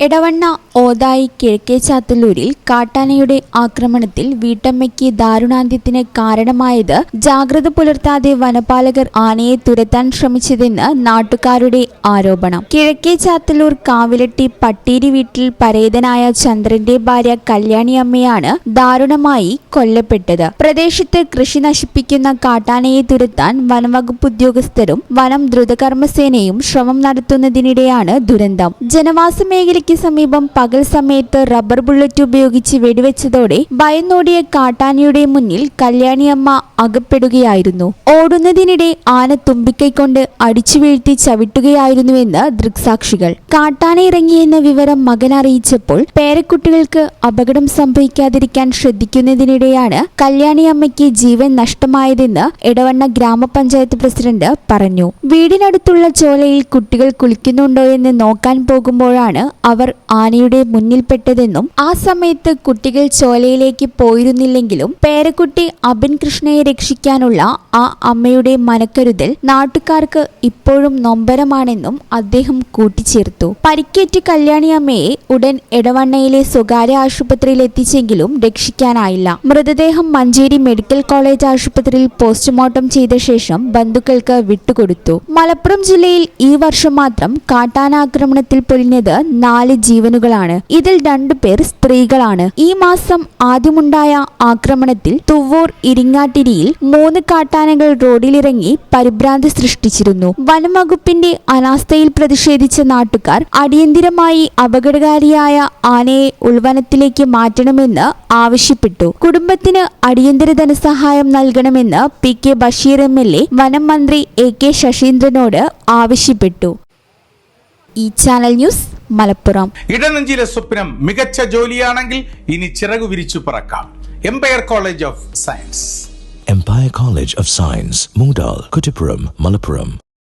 എടവണ്ണ ഓതായി കിഴക്കേ ചാത്തല്ലൂരിൽ കാട്ടാനയുടെ ആക്രമണത്തിൽ വീട്ടമ്മയ്ക്ക് ദാരുണാന്ത്യത്തിന് കാരണമായത് ജാഗ്രത പുലർത്താതെ വനപാലകർ ആനയെ തുരത്താൻ ശ്രമിച്ചതെന്ന് നാട്ടുകാരുടെ ആരോപണം. കിഴക്കേ ചാത്തല്ലൂർ കാവിലട്ടി പട്ടീരി വീട്ടിൽ പരേതനായ ചന്ദ്രന്റെ ഭാര്യ കല്യാണിയമ്മയാണ് ദാരുണമായി കൊല്ലപ്പെട്ടത്. പ്രദേശത്ത് കൃഷി നശിപ്പിക്കുന്ന കാട്ടാനയെ തുരത്താൻ വനംവകുപ്പ് ഉദ്യോഗസ്ഥരും വനം ദ്രുതകർമ്മസേനയും ശ്രമം നടത്തുന്നതിനിടെയാണ് ദുരന്തം. ജനവാസ മേഖലയ്ക്ക് സമീപം പകൽ സമയത്ത് റബ്ബർ ബുള്ളറ്റ് ഉപയോഗിച്ച് വെടിവെച്ചതോടെ ഭയന്നോടിയ കാട്ടാനയുടെ മുന്നിൽ കല്യാണിയമ്മ അകപ്പെടുകയായിരുന്നു. ഓടുന്നതിനിടെ ആന തുമ്പിക്കൈകൊണ്ട് അടിച്ചു വീഴ്ത്തി ചവിട്ടുകയായിരുന്നുവെന്ന് ദൃക്സാക്ഷികൾ. കാട്ടാന ഇറങ്ങിയെന്ന വിവരം മകൻ അറിയിച്ചപ്പോൾ പേരക്കുട്ടികൾക്ക് അപകടം സംഭവിക്കാതിരിക്കാൻ ശ്രദ്ധിക്കുന്നതിനിടെയാണ് കല്യാണിയമ്മയ്ക്ക് ജീവൻ നഷ്ടമായതെന്ന് എടവണ്ണ ഗ്രാമപഞ്ചായത്ത് പ്രസിഡന്റ് പറഞ്ഞു. വീടിനടുത്തുള്ള ചോലയിൽ കുട്ടികൾ കുളിക്കുന്നുണ്ടോ എന്ന് നോക്കാൻ പോകുമ്പോഴാണ് അവർ ആനയുടെ മുന്നിൽപ്പെട്ടതെന്നും ആ സമയത്ത് കുട്ടികൾ ചോലയിലേക്ക് പോയിരുന്നില്ലെങ്കിലും പേരക്കുട്ടി അബിൻ കൃഷ്ണയെ രക്ഷിക്കാനുള്ള ആ അമ്മയുടെ മനക്കരുതൽ നാട്ടുകാർക്ക് ഇപ്പോഴും നൊമ്പരമാണെന്നും അദ്ദേഹം കൂട്ടിച്ചേർത്തു. പരിക്കേറ്റ് കല്യാണി അമ്മയെ ഉടൻ എടവണ്ണയിലെ സ്വകാര്യ ആശുപത്രിയിൽ എത്തിച്ചെങ്കിലും രക്ഷിക്കാനായില്ല. മൃതദേഹം മഞ്ചേരി മെഡിക്കൽ കോളേജ് ആശുപത്രിയിൽ പോസ്റ്റ്മോർട്ടം ചെയ്ത ശേഷം ബന്ധുക്കൾക്ക് വിട്ടുകൊടുത്തു. മലപ്പുറം ജില്ലയിൽ ഈ വർഷം മാത്രം കാട്ടാനാക്രമണത്തിൽ പൊലിഞ്ഞത് നാല് ജീവനുകളാണ്. ഇതിൽ രണ്ടുപേർ സ്ത്രീകളാണ്. ഈ മാസം ആദ്യമുണ്ടായ ആക്രമണത്തിൽ തുവ്വൂർ ഇരിങ്ങാട്ടിരിയിൽ മൂന്ന് കാട്ടാനകൾ റോഡിലിറങ്ങി പരിഭ്രാന്തി സൃഷ്ടിച്ചിരുന്നു. വനം വകുപ്പിന്റെ അനാസ്ഥയിൽ പ്രതിഷേധിച്ച നാട്ടുകാർ അടിയന്തിരമായി അപകടകാരിയായ ആനയെ ഉൾവനത്തിലേക്ക് മാറ്റണമെന്ന് ആവശ്യപ്പെട്ടു. കുടുംബത്തിന് അടിയന്തര ധനസഹായം നൽകണമെന്ന് P K Basheer M L A വനം മന്ത്രി എ കെ ശശീന്ദ്രനോട് ആവശ്യപ്പെട്ടു. ഈ ചാനൽ ന്യൂസ് മലപ്പുറം. ഇടനെഞ്ചിലെ സ്വപ്നം മികച്ച ജോലിയാണെങ്കിൽ ഇനി ചിറകു വിരിച്ചു പറക്കാം. Empire college of science Empire college of science Moondal, Kuttipuram, Malappuram.